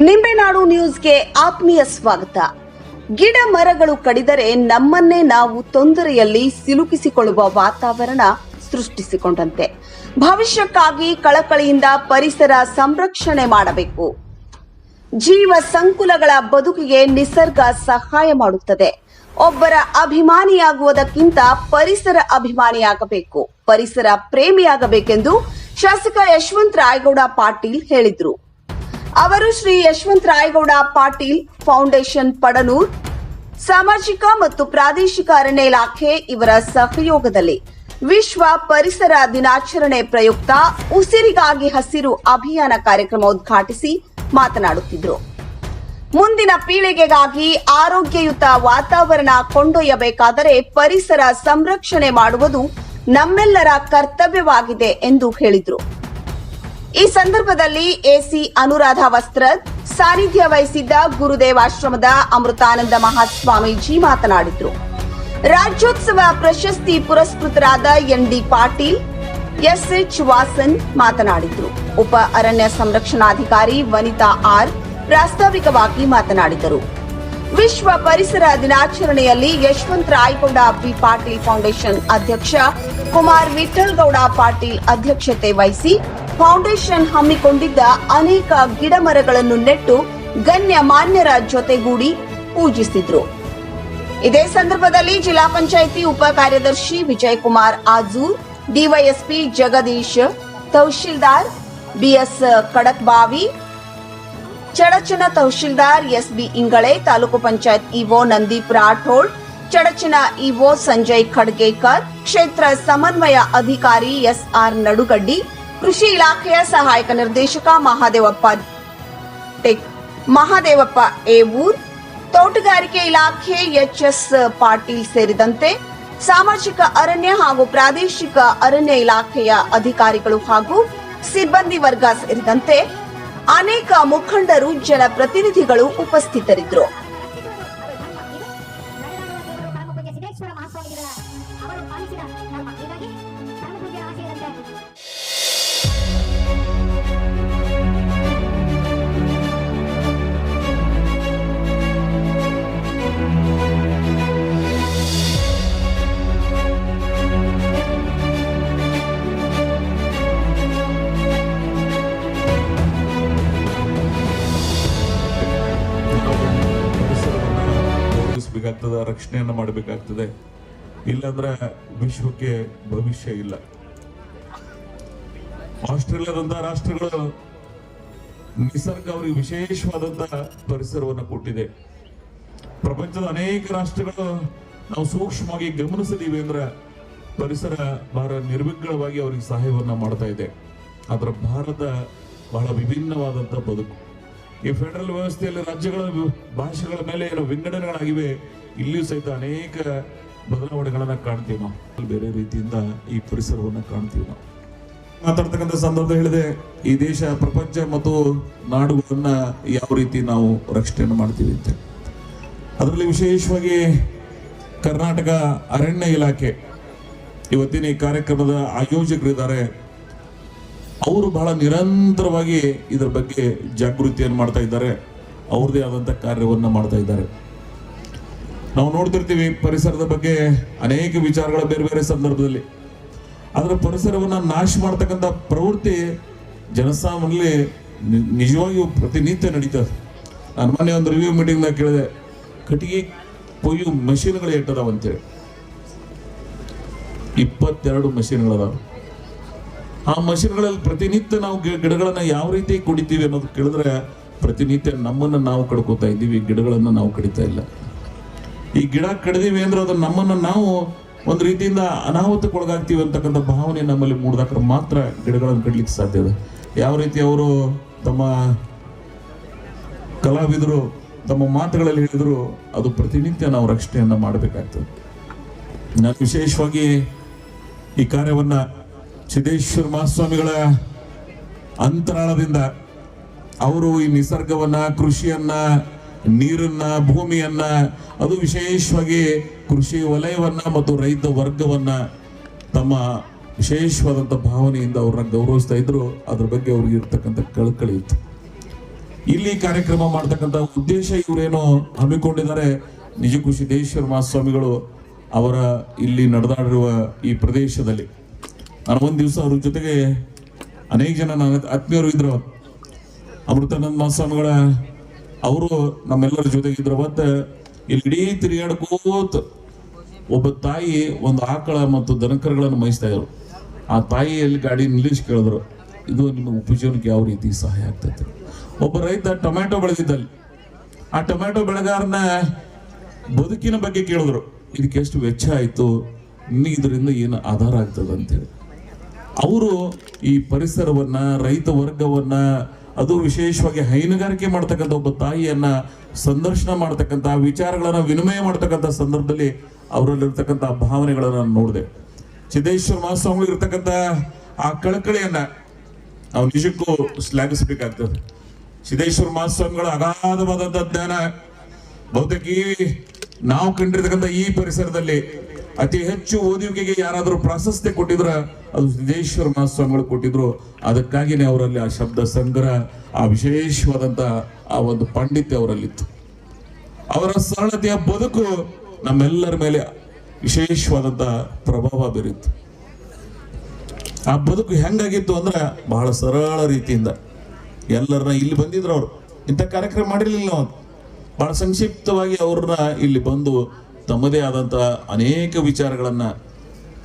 ನಿಂಬೆನಾಡು ನ್ಯೂಸ್ಗೆ ಆತ್ಮೀಯ ಸ್ವಾಗತ. ಗಿಡ ಮರಗಳು ಕಡಿದರೆ ನಮ್ಮನ್ನೇ ನಾವು ತೊಂದರೆಯಲ್ಲಿ ಸಿಲುಕಿಸಿಕೊಳ್ಳುವ ವಾತಾವರಣ ಸೃಷ್ಟಿಸಿಕೊಂಡಂತೆ. ಭವಿಷ್ಯಕ್ಕಾಗಿ ಕಳಕಳಿಯಿಂದ ಪರಿಸರ ಸಂರಕ್ಷಣೆ ಮಾಡಬೇಕು. ಜೀವ ಸಂಕುಲಗಳ ಬದುಕಿಗೆ ನಿಸರ್ಗ ಸಹಾಯ ಮಾಡುತ್ತದೆ. ಒಬ್ಬರ ಅಭಿಮಾನಿಯಾಗುವುದಕ್ಕಿಂತ ಪರಿಸರ ಅಭಿಮಾನಿಯಾಗಬೇಕು. ಪರಿಸರ ಪ್ರೇಮಿಯಾಗಬೇಕೆಂದು ಶಾಸಕ ಯಶವಂತ ರಾಯಗೌಡ ಪಾಟೀಲ್ ಹೇಳಿದ್ರು. ಅವರು ಶ್ರೀ ಯಶವಂತ ರಾಯಗೌಡ ಪಾಟೀಲ್ ಫೌಂಡೇಶನ್ ಪಡನೂರ್, ಸಾಮಾಜಿಕ ಮತ್ತು ಪ್ರಾದೇಶಿಕ ಅರಣ್ಯ ಇಲಾಖೆ ಇವರ ಸಹಯೋಗದಲ್ಲಿ ವಿಶ್ವ ಪರಿಸರ ದಿನಾಚರಣೆ ಪ್ರಯುಕ್ತ ಉಸಿರಿಗಾಗಿ ಹಸಿರು ಅಭಿಯಾನ ಕಾರ್ಯಕ್ರಮ ಉದ್ಘಾಟಿಸಿ ಮಾತನಾಡುತ್ತಿದ್ದರು ಮುಂದಿನ ಪೀಳಿಗೆಗಾಗಿ ಆರೋಗ್ಯಯುತ ವಾತಾವರಣ ಕೊಂಡೊಯ್ಯಬೇಕಾದರೆ ಪರಿಸರ ಸಂರಕ್ಷಣೆ ಮಾಡುವುದು ನಮ್ಮೆಲ್ಲರ ಕರ್ತವ್ಯವಾಗಿದೆ ಎಂದು ಹೇಳಿದರು. ಈ ಸಂದರ್ಭದಲ್ಲಿ ಎಸಿ ಅನುರಾಧ ವಸ್ತ್ರದ್ ಸಾನ್ನಿಧ್ಯ ವಹಿಸಿದ್ದ ಗುರುದೇವಾಶ್ರಮದ ಅಮೃತಾನಂದ ಮಹಾಸ್ವಾಮೀಜಿ ಮಾತನಾಡಿದರು. ರಾಜ್ಯೋತ್ಸವ ಪ್ರಶಸ್ತಿ ಪುರಸ್ಕೃತರಾದ N D Patil, SH Vasan ಮಾತನಾಡಿದರು. ಉಪ ಅರಣ್ಯ ಸಂರಕ್ಷಣಾಧಿಕಾರಿ ವನಿತಾ ಆರ್ ಪ್ರಾಸ್ತಾವಿಕವಾಗಿ ಮಾತನಾಡಿದರು. ವಿಶ್ವ ಪರಿಸರ ದಿನಾಚರಣೆಯಲ್ಲಿ ಯಶವಂತ ರಾಯಗೌಡ ಬಿ ಪಾಟೀಲ್ ಫೌಂಡೇಶನ್ ಅಧ್ಯಕ್ಷ ಕುಮಾರ್ ವಿಠಲ್ಗೌಡ ಪಾಟೀಲ್ ಅಧ್ಯಕ್ಷತೆ ವಹಿಸಿ ಫೌಂಡೇಶನ್ ಹಮ್ಮಿಕೊಂಡಿದ್ದ ಅನೇಕ ಗಿಡ ಮರಗಳನ್ನು ನೆಟ್ಟು ಗಣ್ಯ ಮಾನ್ಯರ ಜೊತೆಗೂಡಿ ಪೂಜಿಸಿದ್ರು. ಇದೇ ಸಂದರ್ಭದಲ್ಲಿ ಜಿಲ್ಲಾ ಪಂಚಾಯಿತಿ ಉಪ ಕಾರ್ಯದರ್ಶಿ Vijay Kumar Ajur, DYSP Jagadish, tahsildar BS Kadakbavi, Chadachan tahsildar SB Ingale, taluk panchayat EO Nandeep Rathod, Chadachan EO Sanjay Khadgekar, ಕ್ಷೇತ್ರ ಸಮನ್ವಯ ಅಧಿಕಾರಿ ಎಸ್ಆರ್ ನಡುಗಡ್ಡಿ ಕೃಷಿ ಇಲಾಖೆಯ ಸಹಾಯಕ ನಿರ್ದೇಶಕ ಮಹಾದೇವಪ್ಪ ಮಹಾದೇವಪ್ಪ ಏವೂರ್ ತೋಟಗಾರಿಕೆ ಇಲಾಖೆ ಎಚ್ಎಸ್ ಪಾಟೀಲ್ ಸೇರಿದಂತೆ ಸಾಮಾಜಿಕ ಅರಣ್ಯ ಹಾಗೂ ಪ್ರಾದೇಶಿಕ ಅರಣ್ಯ ಇಲಾಖೆಯ ಅಧಿಕಾರಿಗಳು ಹಾಗೂ ಸಿಬ್ಬಂದಿ ವರ್ಗ ಸೇರಿದಂತೆ ಅನೇಕ ಮುಖಂಡರು, ಜನಪ್ರತಿನಿಧಿಗಳು ಉಪಸ್ಥಿತರಿದ್ದರು. ರಕ್ಷಣೆಯನ್ನು ಮಾಡಬೇಕಾಗ್ತದೆ. ಇಲ್ಲಾಂದ್ರೆ ವಿಶ್ವಕ್ಕೆ ಭವಿಷ್ಯ ಇಲ್ಲ. ಆಸ್ಟ್ರೇಲಿಯಾದಂತಹ ರಾಷ್ಟ್ರಗಳು ನಿಸರ್ಗ ಅವರಿಗೆ ವಿಶೇಷವಾದಂತಹ ಪರಿಸರವನ್ನು ಕೊಟ್ಟಿದೆ. ಪ್ರಪಂಚದ ಅನೇಕ ರಾಷ್ಟ್ರಗಳು ನಾವು ಸೂಕ್ಷ್ಮವಾಗಿ ಗಮನಿಸಿದೀವಿ ಅಂದ್ರೆ ಪರಿಸರ ಬಹಳ ನಿರ್ವಿಘ್ನವಾಗಿ ಅವರಿಗೆ ಸಹಾಯವನ್ನ ಮಾಡ್ತಾ ಇದೆ. ಆದ್ರೆ ಭಾರತ ಬಹಳ ವಿಭಿನ್ನವಾದಂತಹ ಬದುಕು. ಈ ಫೆಡರಲ್ ವ್ಯವಸ್ಥೆಯಲ್ಲಿ ರಾಜ್ಯಗಳ ಭಾಷೆಗಳ ಮೇಲೆ ಏನೋ ವಿಂಗಡನೆಗಳಾಗಿವೆ, ಇಲ್ಲಿಯೂ ಸಹಿತ ಅನೇಕ ಬದಲಾವಣೆಗಳನ್ನ ಕಾಣ್ತೀವಿ ನಾವು. ಬೇರೆ ರೀತಿಯಿಂದ ಈ ಪರಿಸರವನ್ನು ಕಾಣ್ತೀವಿ ನಾವು. ಮಾತಾಡ್ತಕ್ಕಂಥ ಸಂದರ್ಭ ಹೇಳಿದೆ, ಈ ದೇಶ, ಪ್ರಪಂಚ ಮತ್ತು ನಾಡುಗಳನ್ನ ಯಾವ ರೀತಿ ನಾವು ರಕ್ಷಣೆಯನ್ನು ಮಾಡ್ತೀವಿ ಅಂತ. ಅದರಲ್ಲಿ ವಿಶೇಷವಾಗಿ ಕರ್ನಾಟಕ ಅರಣ್ಯ ಇಲಾಖೆ. ಇವತ್ತಿನ ಈ ಕಾರ್ಯಕ್ರಮದ ಆಯೋಜಕರಿದ್ದಾರೆ ಅವರು ಬಹಳ ನಿರಂತರವಾಗಿ ಇದರ ಬಗ್ಗೆ ಜಾಗೃತಿಯನ್ನು ಮಾಡ್ತಾ ಇದ್ದಾರೆ ಅವ್ರದೇ ಆದಂಥ ಕಾರ್ಯವನ್ನು ಮಾಡ್ತಾ ಇದ್ದಾರೆ. ನಾವು ನೋಡ್ತಿರ್ತೀವಿ ಪರಿಸರದ ಬಗ್ಗೆ ಅನೇಕ ವಿಚಾರಗಳ ಬೇರೆ ಬೇರೆ ಸಂದರ್ಭದಲ್ಲಿ. ಅದರ ಪರಿಸರವನ್ನ ನಾಶ ಮಾಡ್ತಕ್ಕಂಥ ಪ್ರವೃತ್ತಿ ಜನಸಾಮಾನ್ಯ ನಿಜವಾಗಿಯೂ ಪ್ರತಿನಿತ್ಯ ನಡೀತದೆ ನಾನು ಮೊನ್ನೆ ಒಂದು ರಿವ್ಯೂ ಮೀಟಿಂಗ್ನಾಗ ಕೇಳಿದೆ, ಕಟ್ಟಿಗೆ ಕೊಯ್ಯು ಮಷೀನ್ಗಳು ಎಟ್ಟದಾವಂತೇಳಿ ಇಪ್ಪತ್ತೆರಡು ಮಷೀನ್ಗಳದಾವ ಆ ಮಷಿನ್ಗಳಲ್ಲಿ ಪ್ರತಿನಿತ್ಯ ನಾವು ಗಿಡಗಳನ್ನು ಯಾವ ರೀತಿ ಕುಡಿತೀವಿ ಅನ್ನೋದು ಕೇಳಿದ್ರೆ ಪ್ರತಿನಿತ್ಯ ನಮ್ಮನ್ನ ನಾವು ಕಡ್ಕೋತಾ ಇದ್ದೀವಿ ಗಿಡಗಳನ್ನು ನಾವು ಕಡಿತಾ ಇಲ್ಲ. ಈ ಗಿಡ ಕಡಿದೀವಿ ಅಂದ್ರೆ ಅದು ನಮ್ಮನ್ನ ನಾವು ಒಂದು ರೀತಿಯಿಂದ ಅನಾಹುತಕ್ಕೊಳಗಾಗ್ತೀವಿ ಅಂತಕ್ಕಂಥ ಭಾವನೆ ನಮ್ಮಲ್ಲಿ ಮೂಡಿದಾಕ್ರೆ ಮಾತ್ರ ಗಿಡಗಳನ್ನು ಕಡ್ಲಿಕ್ಕೆ ಸಾಧ್ಯ ಇದೆ ಯಾವ ರೀತಿ ಅವರು ತಮ್ಮ ಕಲಾವಿದರು ತಮ್ಮ ಮಾತುಗಳಲ್ಲಿ ಹೇಳಿದ್ರು, ಅದು ಪ್ರತಿನಿತ್ಯ ನಾವು ರಕ್ಷಣೆಯನ್ನು ಮಾಡಬೇಕಾಗ್ತದೆ. ನಾನು ವಿಶೇಷವಾಗಿ ಈ ಕಾರ್ಯವನ್ನ ಸಿದ್ದೇಶ್ವರ ಮಹಾಸ್ವಾಮಿಗಳ ಅಂತರಾಳದಿಂದ ಅವರು ಈ ನಿಸರ್ಗವನ್ನ, ಕೃಷಿಯನ್ನ, ನೀರನ್ನ, ಭೂಮಿಯನ್ನ, ಅದು ವಿಶೇಷವಾಗಿ ಕೃಷಿ ವಲಯವನ್ನ ಮತ್ತು ರೈತ ವರ್ಗವನ್ನ ತಮ್ಮ ವಿಶೇಷವಾದಂಥ ಭಾವನೆಯಿಂದ ಅವ್ರನ್ನ ಗೌರವಿಸ್ತಾ ಇದ್ರು. ಅದ್ರ ಬಗ್ಗೆ ಅವ್ರಿಗೆ ಇರ್ತಕ್ಕಂಥ ಕಳಕಳಿ ಇತ್ತು. ಇಲ್ಲಿ ಕಾರ್ಯಕ್ರಮ ಮಾಡ್ತಕ್ಕಂಥ ಉದ್ದೇಶ ಇವರೇನು ಹಮ್ಮಿಕೊಂಡಿದ್ದಾರೆ. ನಿಜಕ್ಕೂ ಸಿದ್ದೇಶ್ವರ ಮಹಾಸ್ವಾಮಿಗಳು ಅವರ ಇಲ್ಲಿ ನಡೆದಾಡಿರುವ ಈ ಪ್ರದೇಶದಲ್ಲಿ ನಾನು ಒಂದು ದಿವಸ ಅವ್ರ ಜೊತೆಗೆ ಅನೇಕ ಜನ ನನ್ನ ಆತ್ಮೀಯರು ಇದ್ರು. ಅಮೃತಾನಂದ ಮಹಾಸ್ವಾಮಿಗಳ ಅವರು ನಮ್ಮೆಲ್ಲರ ಜೊತೆಗಿದ್ರು ಮತ್ತು ಇಲ್ಲಿ ಇಡೀ ತಿರುಗಾಡ್ಕೋತ ಒಬ್ಬ ತಾಯಿ ಒಂದು ಆಕಳ ಮತ್ತು ದನಕರುಗಳನ್ನು ಮಹಿಸ್ತಾ ಇದ್ರು. ಆ ತಾಯಿಯಲ್ಲಿ ಗಾಡಿ ನಿಲ್ಲಿಸಿ ಕೇಳಿದ್ರು. ಇದು ನಿಮ್ಮ ಉಪಜೀವನಕ್ಕೆ ಯಾವ ರೀತಿ ಸಹಾಯ ಆಗ್ತೈತೆ? ಒಬ್ಬ ರೈತ ಟೊಮ್ಯಾಟೊ ಬೆಳೆದಿದ್ದಲ್ಲಿ. ಆ ಟೊಮ್ಯಾಟೊ ಬೆಳೆಗಾರನ ಬದುಕಿನ ಬಗ್ಗೆ ಕೇಳಿದ್ರು. ಇದಕ್ಕೆ ಎಷ್ಟು ವೆಚ್ಚ ಆಯ್ತು? ಇದರಿಂದ ಏನು ಆಧಾರ ಆಗ್ತದೆ ಅಂತೇಳಿ ಅವರು ಈ ಪರಿಸರವನ್ನ, ರೈತ ವರ್ಗವನ್ನ, ಅದು ವಿಶೇಷವಾಗಿ ಹೈನುಗಾರಿಕೆ ಮಾಡ್ತಕ್ಕಂಥ ಒಬ್ಬ ತಾಯಿಯನ್ನ ಸಂದರ್ಶನ ಮಾಡ್ತಕ್ಕಂಥ, ವಿಚಾರಗಳನ್ನ ವಿನಿಮಯ ಮಾಡ್ತಕ್ಕಂಥ ಸಂದರ್ಭದಲ್ಲಿ ಅವರಲ್ಲಿರ್ತಕ್ಕಂಥ ಭಾವನೆಗಳನ್ನ ನಾನು ನೋಡಿದೆ. ಸಿದ್ದೇಶ್ವರ ಮಹಾಸ್ವಾಮಿ ಇರ್ತಕ್ಕಂಥ ಆ ಕಳಕಳಿಯನ್ನ ನಾವು ನಿಜಕ್ಕೂ ಶ್ಲಾಘಿಸಬೇಕಾಗ್ತದೆ. ಸಿದ್ದೇಶ್ವರ ಮಹಾಸ್ವಾಮಿಗಳ ಅಗಾಧವಾದಂಥ ಜ್ಞಾನ ಬಹುತೇಕ ನಾವು ಕಂಡಿರ್ತಕ್ಕಂಥ ಈ ಪರಿಸರದಲ್ಲಿ ಅತಿ ಹೆಚ್ಚು ಓದುವಿಕೆಗೆ ಯಾರಾದರೂ ಪ್ರಾಶಸ್ತ್ಯ ಕೊಟ್ಟಿದ್ರ ಅದು ಸಿದ್ದೇಶ್ವರ ಮಹಾಸ್ವಾಮಿಗಳು ಕೊಟ್ಟಿದ್ರು. ಅದಕ್ಕಾಗಿನೇ ಅವರಲ್ಲಿ ಆ ಶಬ್ದ ಸಂಗ್ರಹ, ಆ ವಿಶೇಷವಾದಂತಹ ಆ ಒಂದು ಪಾಂಡಿತ್ಯ ಅವರಲ್ಲಿತ್ತು. ಅವರ ಸರಳತೆಯ ಬದುಕು ನಮ್ಮೆಲ್ಲರ ಮೇಲೆ ವಿಶೇಷವಾದಂತಹ ಪ್ರಭಾವ ಬೀರಿತ್ತು. ಆ ಬದುಕು ಹೆಂಗಾಗಿತ್ತು ಅಂದ್ರೆ ಬಹಳ ಸರಳ ರೀತಿಯಿಂದ. ಎಲ್ಲರನ್ನ ಇಲ್ಲಿ ಬಂದಿದ್ರು ಅವರು. ಇಂಥ ಕಾರ್ಯಕ್ರಮ ಮಾಡಿರ್ಲಿಲ್ಲ ಅವ್ರು. ಬಹಳ ಸಂಕ್ಷಿಪ್ತವಾಗಿ ಅವ್ರನ್ನ ಇಲ್ಲಿ ಬಂದು ತಮ್ಮದೇ ಆದಂತ ಅನೇಕ ವಿಚಾರಗಳನ್ನು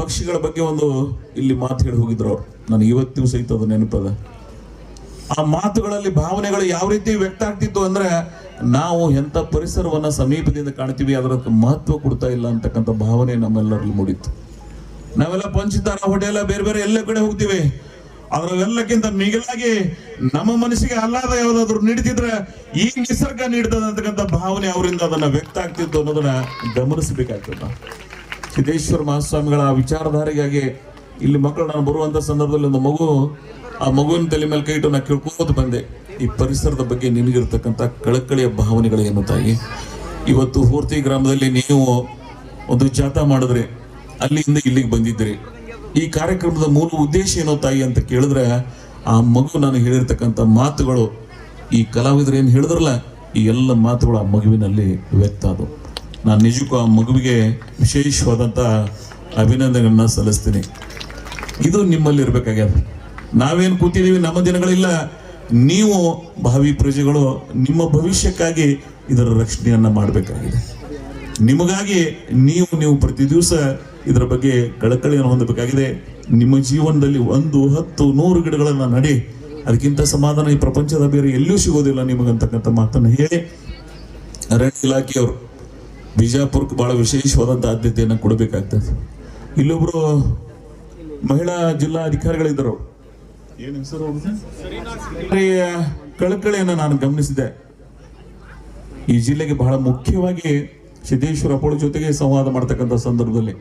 ಪಕ್ಷಿಗಳ ಬಗ್ಗೆ ಒಂದು ಇಲ್ಲಿ ಮಾತು ಹೇಳಿ ಹೋಗಿದ್ರು ಅವ್ರು. ನನಗೆ ಇವತ್ತಿಗೂ ಸಹಿತ ಅದು ನೆನಪದ ಆ ಮಾತುಗಳಲ್ಲಿ ಭಾವನೆಗಳು ಯಾವ ರೀತಿ ವ್ಯಕ್ತ ಆಗ್ತಿತ್ತು ಅಂದ್ರೆ ನಾವು ಎಂತ ಪರಿಸರವನ್ನ ಸಮೀಪದಿಂದ ಕಾಣ್ತೀವಿ ಅದರ ಮಹತ್ವ ಕೊಡ್ತಾ ಇಲ್ಲ ಅಂತಕ್ಕಂಥ ಭಾವನೆ ನಮ್ಮೆಲ್ಲರಲ್ಲಿ ಮೂಡಿತ್ತು. ನಾವೆಲ್ಲ ಪಂಚತಾರ ಹೋಟೆಲ್ ಬೇರೆ ಬೇರೆ ಎಲ್ಲ ಕಡೆ ಹೋಗ್ತೀವಿ. ಅದರಲ್ಲೆಲ್ಲಕ್ಕಿಂತ ಮಿಗಿಲಾಗಿ ನಮ್ಮ ಮನಸ್ಸಿಗೆ ಅಲ್ಲಾದ ಯಾವ್ದಾದ್ರು ನೀಡ್ತಿದ್ರೆ ಈ ನಿಸರ್ಗ ನೀಡ್ತದಂತಕ್ಕಂಥ ಭಾವನೆ ಅವರಿಂದ ಅದನ್ನ ವ್ಯಕ್ತ ಆಗ್ತಿತ್ತು ಅನ್ನೋದನ್ನ ಗಮನಿಸಬೇಕಾಗ್ತದ. ಸಿದ್ದೇಶ್ವರ ಮಹಾಸ್ವಾಮಿಗಳ ವಿಚಾರಧಾರೆಗಾಗಿ ಇಲ್ಲಿ ಮಕ್ಕಳು ನಾನು ಬರುವಂತ ಸಂದರ್ಭದಲ್ಲಿ ಒಂದು ಮಗು, ಆ ಮಗುವಿನ ತಲೆ ಮೇಲೆ ಕೈ ಇಟ್ಟು ನಾ ಕೇಳ್ಕೋತ ಬಂದೆ. ಈ ಪರಿಸರದ ಬಗ್ಗೆ ನಿನಗಿರ್ತಕ್ಕಂಥ ಕಳಕಳಿಯ ಭಾವನೆಗಳು ಏನು ತಾಯಿ? ಇವತ್ತು ಹೂರ್ತಿ ಗ್ರಾಮದಲ್ಲಿ ನೀವು ಒಂದು ಜಾಥಾ ಮಾಡಿದ್ರಿ ಅಲ್ಲಿಂದ ಇಲ್ಲಿಗೆ ಬಂದಿದ್ರಿ ಈ ಕಾರ್ಯಕ್ರಮದ ಮೂಲ ಉದ್ದೇಶ ಏನೋ ತಾಯಿ ಅಂತ ಕೇಳಿದ್ರೆ, ಆ ಮಗು ನಾನು ಹೇಳಿರ್ತಕ್ಕಂಥ ಮಾತುಗಳು, ಈ ಕಲಾವಿದರು ಏನು ಹೇಳಿದ್ರಲ್ಲ, ಈ ಎಲ್ಲ ಮಾತುಗಳು ಆ ಮಗುವಿನಲ್ಲಿ ವ್ಯಕ್ತ ಅದು. ನಾನು ನಿಜಕ್ಕೂ ಆ ಮಗುವಿಗೆ ವಿಶೇಷವಾದಂಥ ಅಭಿನಂದನೆಗಳನ್ನ ಸಲ್ಲಿಸ್ತೀನಿ. ಇದು ನಿಮ್ಮಲ್ಲಿ ಇರಬೇಕಾಗ್ಯದ. ನಾವೇನು ಕೂತಿದ್ದೀವಿ, ನಮ್ಮ ದಿನಗಳಿಲ್ಲ. ನೀವು ಭಾವಿ ಪ್ರಜೆಗಳು, ನಿಮ್ಮ ಭವಿಷ್ಯಕ್ಕಾಗಿ ಇದರ ರಕ್ಷಣೆಯನ್ನು ಮಾಡಬೇಕಾಗಿದೆ. ನಿಮಗಾಗಿ ನೀವು ನೀವು ಪ್ರತಿ ದಿವಸ ಇದರ ಬಗ್ಗೆ ಕಳಕಳಿಯನ್ನು ಹೊಂದಬೇಕಾಗಿದೆ. ನಿಮ್ಮ ಜೀವನದಲ್ಲಿ ಒಂದು ಹತ್ತು ನೂರು ಗಿಡಗಳನ್ನ ನಡಿ. ಅದಕ್ಕಿಂತ ಸಮಾಧಾನ ಈ ಪ್ರಪಂಚದ ಬೇರೆ ಎಲ್ಲೂ ಸಿಗೋದಿಲ್ಲ ನಿಮಗಂತಕ್ಕಂಥ ಮಾತನ್ನು ಹೇಳಿ. ಅರಣ್ಯ ಇಲಾಖೆಯವರು ಬಿಜಾಪುರಕ್ಕೆ ಬಹಳ ವಿಶೇಷವಾದಂಥ ಆದ್ಯತೆಯನ್ನು ಕೊಡಬೇಕಾಗ್ತದೆ. ಇಲ್ಲೊಬ್ರು ಮಹಿಳಾ ಜಿಲ್ಲಾ ಅಧಿಕಾರಿಗಳಿದ್ದರು. ಏನು ಹೆಸರು? ಕಳಕಳಿಯನ್ನು ನಾನು ಗಮನಿಸಿದೆ ಈ ಜಿಲ್ಲೆಗೆ ಬಹಳ ಮುಖ್ಯವಾಗಿ ಸಿದ್ದೇಶ್ವರ ಅಪ್ಪಳ ಜೊತೆಗೆ ಸಂವಾದ ಮಾಡ್ತಕ್ಕಂಥ ಸಂದರ್ಭದಲ್ಲಿ.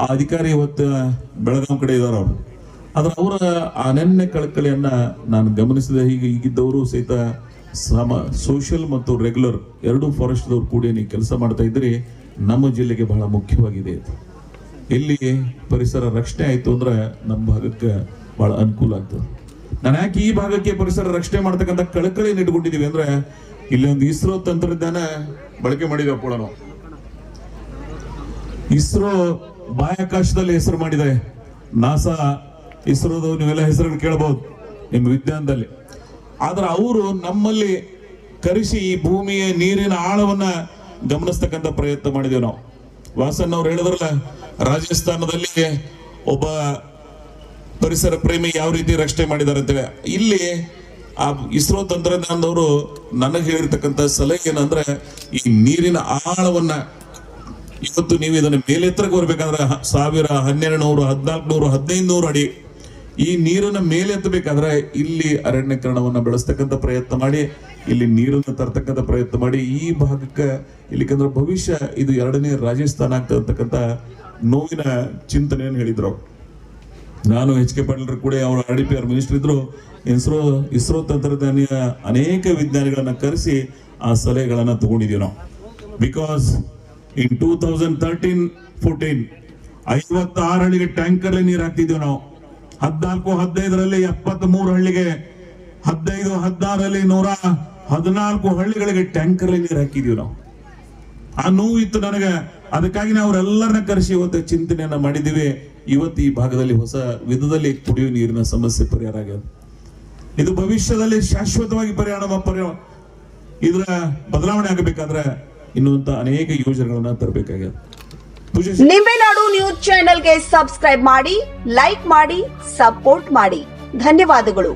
ಆ ಅಧಿಕಾರಿ ಇವತ್ತು ಬೆಳಗಾಂ ಕಡೆ ಇದಾರ ಅವರು. ಆದ್ರೆ ಅವರ ಅನನ್ಯ ಕಳಕಳಿಯನ್ನ ನಾನು ಗಮನಿಸಿದ. ಹೀಗೆ ಈಗಿದ್ದವರು ಸಹಿತ ಸಮ ಸೋಷಿಯಲ್ ಮತ್ತು ರೆಗ್ಯುಲರ್ ಎರಡೂ ಫಾರೆಸ್ಟ್ದವ್ರು ಕೂಡ ನೀವು ಕೆಲಸ ಮಾಡ್ತಾ ಇದ್ರಿ, ನಮ್ಮ ಜಿಲ್ಲೆಗೆ ಬಹಳ ಮುಖ್ಯವಾಗಿದೆ ಇಲ್ಲಿ ಪರಿಸರ ರಕ್ಷಣೆ ಆಯ್ತು ಅಂದ್ರೆ ನಮ್ಮ ಭಾಗಕ್ಕೆ ಬಹಳ ಅನುಕೂಲ ಆಗ್ತದೆ. ನಾನು ಯಾಕೆ ಈ ಭಾಗಕ್ಕೆ ಪರಿಸರ ರಕ್ಷಣೆ ಮಾಡ್ತಕ್ಕಂಥ ಕಳಕಳಿಯನ್ನು ಇಟ್ಕೊಂಡಿದ್ದೀವಿ ಅಂದ್ರೆ ಇಲ್ಲಿ ಒಂದು ಇಸ್ರೋ ತಂತ್ರಜ್ಞಾನ ಬಳಕೆ ಮಾಡಿದೆವಪ್ಪ ನಾವು ಇಸ್ರೋ ಬಾಹ್ಯಾಕಾಶದಲ್ಲಿ ಹೆಸರು ಮಾಡಿದೆ. ನಾಸಾ, ಇಸ್ರೋದು, ನೀವೆಲ್ಲ ಹೆಸರುಗಳು ಕೇಳಬಹುದು ನಿಮ್ಮ ವಿಜ್ಞಾನದಲ್ಲಿ. ಆದ್ರೆ ಅವರು ನಮ್ಮಲ್ಲಿ ಕರೆಸಿ ಈ ಭೂಮಿಯ ನೀರಿನ ಆಳವನ್ನ ಗಮನಿಸ್ತಕ್ಕಂಥ ಪ್ರಯತ್ನ ಮಾಡಿದೇವೆ ನಾವು. ವಾಸನ್ ಅವ್ರು ಹೇಳಿದ್ರಲ್ಲ, ರಾಜಸ್ಥಾನದಲ್ಲಿ ಒಬ್ಬ ಪರಿಸರ ಪ್ರೇಮಿ ಯಾವ ರೀತಿ ರಕ್ಷಣೆ ಮಾಡಿದ್ದಾರೆ ಅಂತೇಳಿ. ಇಲ್ಲಿ ಆ ಇಸ್ರೋ ತಂತ್ರಜ್ಞಾನದವರು ನನಗೆ ಹೇಳಿರ್ತಕ್ಕಂಥ ಸಲಹೆ ಏನಂದ್ರೆ, ಈ ನೀರಿನ ಆಳವನ್ನ ಇವತ್ತು ನೀವು ಇದನ್ನ ಮೇಲೆತ್ತರಕ್ಕೆ ಬರ್ಬೇಕಾದ್ರೆ ಸಾವಿರ ಹನ್ನೆರಡು ನೂರು ಹದಿನಾಲ್ಕು ನೂರು ಹದಿನೈದು ನೂರು ಅಡಿ ಈ ನೀರನ್ನ ಮೇಲೆತ್ತಬೇಕಾದ್ರೆ ಇಲ್ಲಿ ಅರಣ್ಯಕರಣವನ್ನು ಬೆಳೆಸ್ತಕ್ಕಂಥ ಪ್ರಯತ್ನ ಮಾಡಿ, ಇಲ್ಲಿ ನೀರನ್ನು ತರ್ತಕ್ಕಂಥ ಪ್ರಯತ್ನ ಮಾಡಿ. ಈ ಭಾಗಕ್ಕೆ ಇಲ್ಲಿಕಂದ್ರೆ ಭವಿಷ್ಯ ಇದು ಎರಡನೇ ರಾಜಸ್ಥಾನ ಆಗ್ತಕ್ಕಂಥ ನೋವಿನ ಚಿಂತನೆಯನ್ನು ಹೇಳಿದ್ರು. ನಾನು ಎಚ್ ಕೆ ಪಾಟೀಲ್ರು ಕೂಡ ಅವರು R D P R minister ಇದ್ರು. ಇಸ್ರೋ ಇಸ್ರೋ ತಂತ್ರಜ್ಞಾನಿಯ ಅನೇಕ ವಿಜ್ಞಾನಿಗಳನ್ನ ಕರೆಸಿ ಆ ಸಲಹೆಗಳನ್ನು ತಗೊಂಡಿದ್ದೀವಿ ನಾವು. Because in two thousand thirteen fourteen ಐವತ್ತಾರು ಹಳ್ಳಿಗೆ ಟ್ಯಾಂಕರ್ ನೀರು ಹಾಕ್ತಿದ್ದೇವೆ ನಾವು. ಹದಿನಾಲ್ಕು, ಹದಿನೈದರಲ್ಲಿ ಎಪ್ಪತ್ತ್ ಮೂರು ಹಳ್ಳಿಗೆ, ಹದಿನೈದು ಹದಿನಾರಲ್ಲಿ ನೂರ ಹದಿನಾಲ್ಕು ಹಳ್ಳಿಗಳಿಗೆ ಟ್ಯಾಂಕರ್ ನೀರು ಹಾಕಿದೀವಿ ನಾವು. ಆ ನೋವು ಇತ್ತು ನನಗೆ. ಅದಕ್ಕಾಗಿ ನಾವು ಅವರೆಲ್ಲರನ್ನ ಕರೆಸಿ ಇವತ್ತು ಚಿಂತನೆಯನ್ನ ಮಾಡಿದ್ದೀವಿ. ಇವತ್ತು ಈ ಭಾಗದಲ್ಲಿ ಹೊಸ ವಿಧದಲ್ಲಿ ಕುಡಿಯುವ ನೀರಿನ ಸಮಸ್ಯೆ ಪರಿಹಾರ ಆಗ್ಯದ. ಇದು ಭವಿಷ್ಯದಲ್ಲಿ ಶಾಶ್ವತವಾಗಿ ಪರಿಹಾರ ಪರಿಹಾರ ಇದರ ಬದಲಾವಣೆ ಆಗಬೇಕಾದ್ರೆ ಇನ್ನುವಂತ ಅನೇಕ ಯೋಜನೆಗಳನ್ನ ತರಬೇಕಾಗಿದೆ ನಿಂಬೆನಾಡು ನ್ಯೂಸ್ ಚಾನೆಲ್ಗೆ ಸಬ್ಸ್ಕ್ರೈಬ್ ಮಾಡಿ ಲೈಕ್ ಮಾಡಿ ಸಪೋರ್ಟ್ ಮಾಡಿ. ಧನ್ಯವಾದಗಳು.